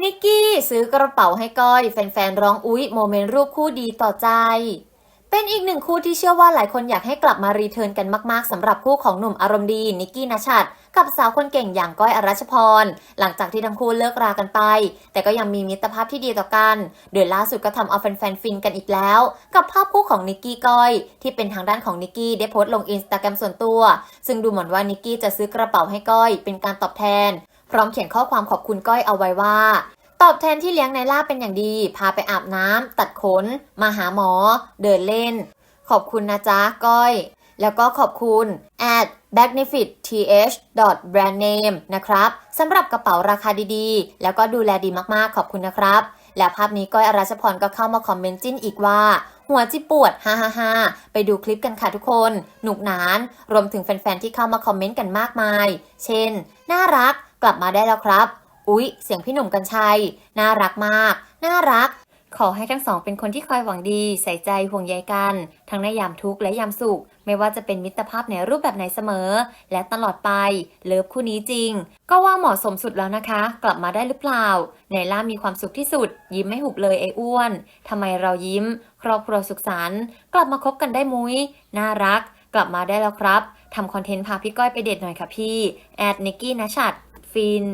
นิกกี้ซื้อกระเป๋าให้ก้อย แฟนๆร้องอุ๊ย โมเมนต์รูปคู่ดีต่อใจ เป็นอีกหนึ่งคู่ที่เชื่อว่าหลายคนอยากให้กลับมารีเทิร์นกันมากๆสำหรับคู่ของหนุ่มอารมณ์ดีนิกกี้นชัดกับสาวคนเก่งอย่างก้อยอรัชพร หลังจากที่ทั้งคู่เลิกรากันไป แต่ก็ยังมีมิตรภาพที่ดีต่อกันโดยล่าสุดก็ทำเอาแฟนๆฟินกันอีกแล้ว กับภาพคู่ของนิกกี้ก้อย ที่เป็นทางด้านของนิกกี้ได้โพสต์ลงอินสตาแกรมส่วนตัว ซึ่งดูเหมือนว่านิกกี้จะซื้อกระเป๋าให้ก้อยเป็นการตอบแทน พร้อมเขียนข้อความขอบคุณก้อยเอาไว้ว่า ตอบแทนที่เลี้ยงในล่าเป็นอย่างดี พาไปอาบน้ำตัดขน มาหาหมอ เดินเล่น ขอบคุณนะจ๊ะก้อย แล้วก็ขอบคุณ at benefit th brand name นะครับสำหรับกระเป๋าราคาดีๆ แล้วก็ดูแลดีมากๆ ขอบคุณนะครับ และภาพนี้ก้อยอรัชพรก็เข้ามาคอมเมนต์จิ้นอีกว่า หัวจิปวดฮ่าฮ่าฮ่าไปดูคลิปกันค่ะทุกคน หนุกหนาน รวมถึงแฟนๆ ที่เข้ามาคอมเมนต์กันมากมาย เช่น น่ารัก กลับมาได้แล้วครับ อุ๊ย เสียงพี่หนุ่มกัญชัย น่ารักมาก น่ารัก ขอให้ทั้งสองเป็นคนที่คอยหวังดี ใส่ใจห่วงใยกัน ทั้งในยามทุกข์และยามสุข ไม่ว่าจะเป็นมิตรภาพในรูปแบบไหนเสมอ และตลอดไป เลิฟคู่นี้จริง ก็ว่าเหมาะสมสุดแล้วนะคะ กลับมาได้หรือเปล่าในล่ามีความสุขที่สุด ยิ้มไม่หุบเลยไอ้อ้วนทำไมเรายิ้ม ครอบครัวสุขสันต์กลับมาคบกันได้มุ้ยน่ารัก กลับมาได้แล้วครับทำคอนเทนต์พาพี่ก้อยไปเดทหน่อยค่ะพี่ แอดนิกกี้นะชัด ฟิน